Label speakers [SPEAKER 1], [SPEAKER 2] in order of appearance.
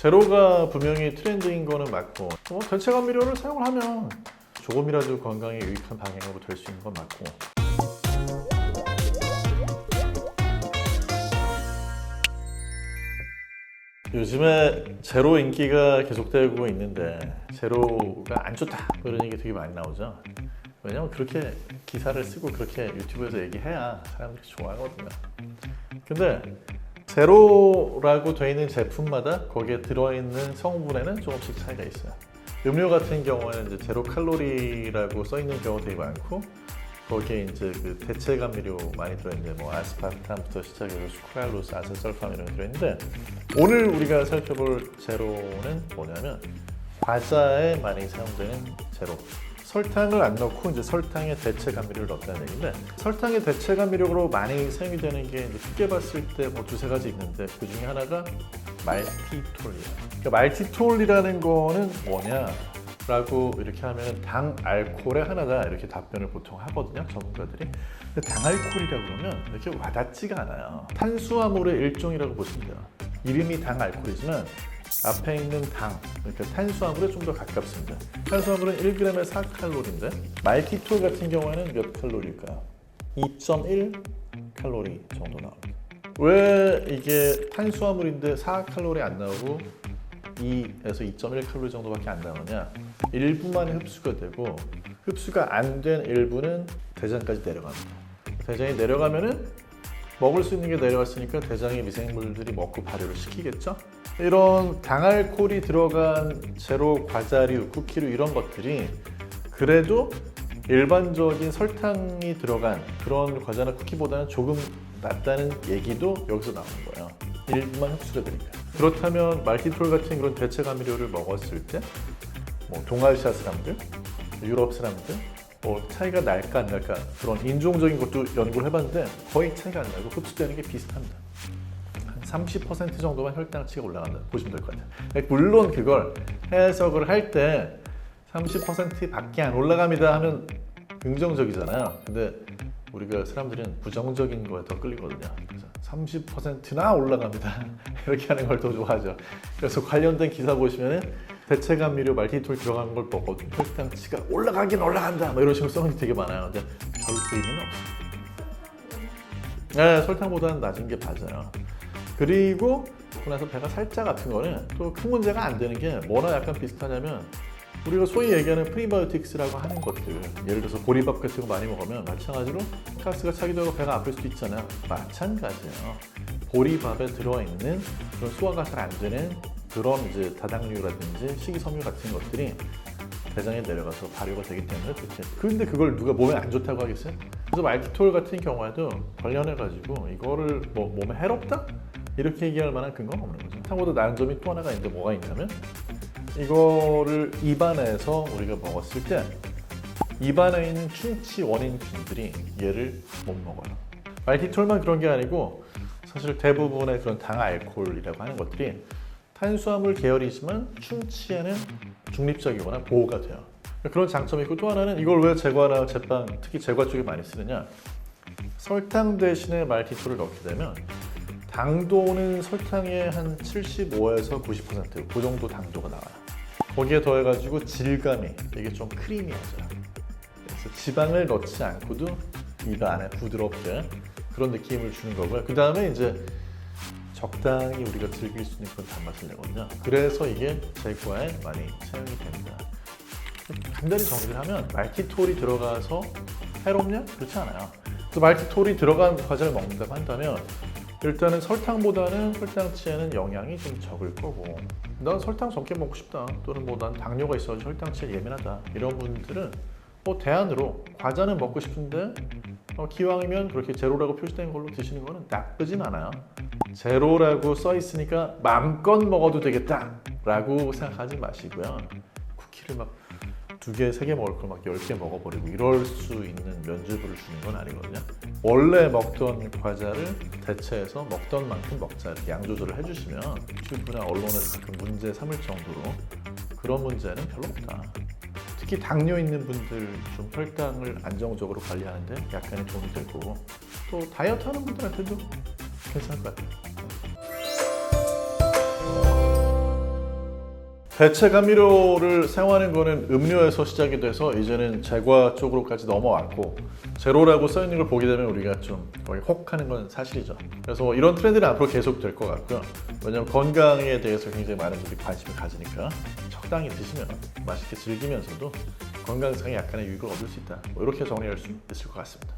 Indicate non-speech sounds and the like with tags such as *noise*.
[SPEAKER 1] 제로가 분명히 트렌드인 거는 맞고 뭐 대체 감미료를 사용을 하면 조금이라도 건강에 유익한 방향으로 될 수 있는 건 맞고. 요즘에 제로 인기가 계속되고 있는데 제로가 안 좋다 뭐 이런 얘기 되게 많이 나오죠. 왜냐면 그렇게 기사를 쓰고 그렇게 유튜브에서 얘기해야 사람들이 좋아하거든요. 근데 제로라고 되어 있는 제품마다 거기에 들어있는 성분에는 조금씩 차이가 있어요. 음료 같은 경우에는 이제 제로 칼로리라고 써 있는 경우 되게 많고 거기에 이제 그 대체 감미료 많이 들어있는데 뭐 아스파탐부터 시작해서 수크랄로스, 아세설팜 이런 게 들어있는데 오늘 우리가 살펴볼 제로는 뭐냐면 과자에 많이 사용되는 제로. 설탕을 안 넣고 이제 설탕에 대체 감미료를 넣었다는 얘기인데 설탕의 대체 감미료로 많이 사용이 되는 게 이제 크게 봤을 때 뭐 두세 가지 있는데 그 중에 하나가 말티톨이야. 그러니까 말티톨이라는 거는 뭐냐 라고 이렇게 하면 당 알코올의 하나다 이렇게 답변을 보통 하거든요 전문가들이. 근데 당 알코올이라고 그러면 이렇게 와닿지가 않아요. 탄수화물의 일종이라고 보시면 돼요. 이름이 당 알코올이지만 앞에 있는 당, 그러니까 탄수화물에 좀 더 가깝습니다. 탄수화물은 1g에 4칼로리인데 말티톨 같은 경우에는 몇 칼로리일까요? 2.1 칼로리 정도 나옵니다. 왜 이게 탄수화물인데 4칼로리 안 나오고 2에서 2.1 칼로리 정도밖에 안 나오냐? 일부만 흡수가 되고 흡수가 안 된 일부는 대장까지 내려갑니다. 대장이 내려가면은 먹을 수 있는 게 내려왔으니까 대장의 미생물들이 먹고 발효를 시키겠죠? 이런 당알코올이 들어간 제로 과자류, 쿠키류 이런 것들이 그래도 일반적인 설탕이 들어간 그런 과자나 쿠키보다는 조금 낫다는 얘기도 여기서 나오는 거예요. 흡수가 되니까. 그렇다면 말티톨 같은 그런 대체 감미료를 먹었을 때, 뭐 동아시아 사람들, 유럽 사람들, 뭐 차이가 날까 안 날까 그런 인종적인 것도 연구를 해봤는데 거의 차이가 안 나고 흡수되는 게 비슷합니다. 한30% 정도만 혈당치가 올라간다 보시면 될 것 같아요. 물론 그걸 해석을 할 때 30%밖에 안 올라갑니다 하면 긍정적이잖아요. 근데 우리가 사람들은 부정적인 거에 더 끌리거든요. 그래서 30%나 올라갑니다. *laughs* 이렇게 하는 걸 더 좋아하죠. 그래서 관련된 기사 보시면은 대체 감미료 말티톨 들어간 걸 먹어도 혈당치가 올라가긴 올라간다. 뭐 이런 식으로 써놓은 게 되게 많아요. 근데 별 의미는 없어요. 네, 설탕보다는 낮은 게 맞아요. 그리고 그러고 나서 배가 살짝 아픈 거는 또 큰 문제가 안 되는 게 뭐나 약간 비슷하냐면 우리가 소위 얘기하는 프리바이오틱스라고 하는 것들 예를 들어서 보리밥 같은 거 많이 먹으면 마찬가지로 가스가 차기도 하고 배가 아플 수도 있잖아요 마찬가지예요 보리밥에 들어있는 그런 소화가 잘 안 되는 그런 이제 다당류라든지 식이섬유 같은 것들이 대장에 내려가서 발효가 되기 때문에 그렇게 근데 그걸 누가 몸에 안 좋다고 하겠어요? 그래서 말티톨 같은 경우에도 관련해 가지고 이거를 뭐 몸에 해롭다? 이렇게 얘기할 만한 근거는 없는 거죠. 상보다 나은 점이 또 하나가 있는데 뭐가 있냐면 이거를 입안에서 우리가 먹었을 때 입안에 있는 충치 원인 균들이 얘를 못 먹어요. 말티톨만 그런 게 아니고 사실 대부분의 그런 당 알코올이라고 하는 것들이 탄수화물 계열이지만 충치에는 중립적이거나 보호가 돼요. 그런 장점이 있고 또 하나는 이걸 왜 제과나 제빵 특히 제과 쪽에 많이 쓰느냐 설탕 대신에 말티톨을 넣게 되면 당도는 설탕의 한 75에서 90%그 정도 당도가 나와요. 거기에 더해가지고 질감이 이게 좀 크리미하죠. 그래서 지방을 넣지 않고도 입 안에 부드럽게 그런 느낌을 주는 거고요. 그 다음에 이제 적당히 우리가 즐길 수 있는 그런 단맛을 내거든요. 그래서 이게 제과에 많이 사용이 됩니다. 간단히 정리를 하면 말티톨이 들어가서 해롭냐? 그렇지 않아요. 그래서 말티톨이 들어간 과자를 먹는다고 한다면 일단은 설탕보다는 혈당치에는 영향이 좀 적을 거고. 난 설탕 적게 먹고 싶다. 또는 뭐 난 당뇨가 있어서 혈당치에 예민하다. 이런 분들은 뭐 대안으로 과자는 먹고 싶은데 어, 기왕이면 그렇게 제로라고 표시된 걸로 드시는 거는 나쁘진 않아요. 제로라고 써 있으니까 마음껏 먹어도 되겠다 라고 생각하지 마시고요. 쿠키를 막 두 개, 세 개 먹을 걸 막 열 개 먹어버리고 이럴 수 있는 면죄부를 주는 건 아니거든요. 원래 먹던 과자를 대체해서 먹던 만큼 먹자 이렇게 양 조절을 해주시면 유튜브나 언론에서 가끔 문제 삼을 정도로 그런 문제는 별로 없다. 특히 당뇨 있는 분들 좀 혈당을 안정적으로 관리하는데 약간의 도움이 될 거고 또 다이어트 하는 분들한테도 괜찮을 것 같아요. 대체 감미료를 사용하는 거는 음료에서 시작이 돼서 이제는 제과 쪽으로까지 넘어왔고 제로라고 써 있는 걸 보게 되면 우리가 좀 거의 혹 하는 건 사실이죠. 그래서 뭐 이런 트렌드는 앞으로 계속 될 것 같고요. 왜냐하면 건강에 대해서 굉장히 많은 분들이 관심을 가지니까 적당히 드시면 맛있게 즐기면서도 건강상에 약간의 유익을 얻을 수 있다. 뭐 이렇게 정리할 수 있을 것 같습니다.